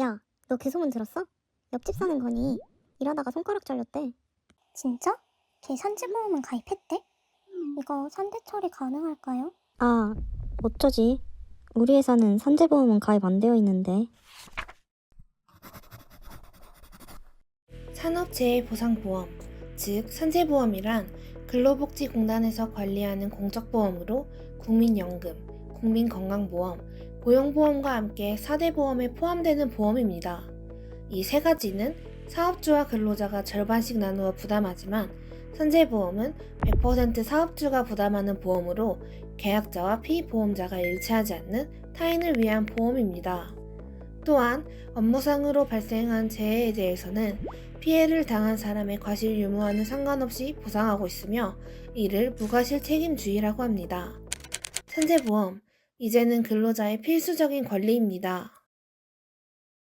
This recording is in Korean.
야, 너 그 소문 들었어? 옆집 사는 건이 일하다가 손가락 잘렸대. 진짜? 걔 산지보험은 가입했대? 이거 산대 처리 가능할까요? 아, 어쩌지? 우리 회사는 산재보험은 가입 안 되어 있는데. 산업재해 보상보험, 즉 산재보험이란 근로복지공단에서 관리하는 공적보험으로 국민연금, 국민건강보험, 고용보험과 함께 4대 보험에 포함되는 보험입니다. 이 세 가지는 사업주와 근로자가 절반씩 나누어 부담하지만 산재보험은 100% 사업주가 부담하는 보험으로 계약자와 피보험자가 일치하지 않는 타인을 위한 보험입니다. 또한 업무상으로 발생한 재해에 대해서는 피해를 당한 사람의 과실 유무와는 상관없이 보상하고 있으며 이를 무과실 책임주의라고 합니다. 산재보험, 이제는 근로자의 필수적인 권리입니다.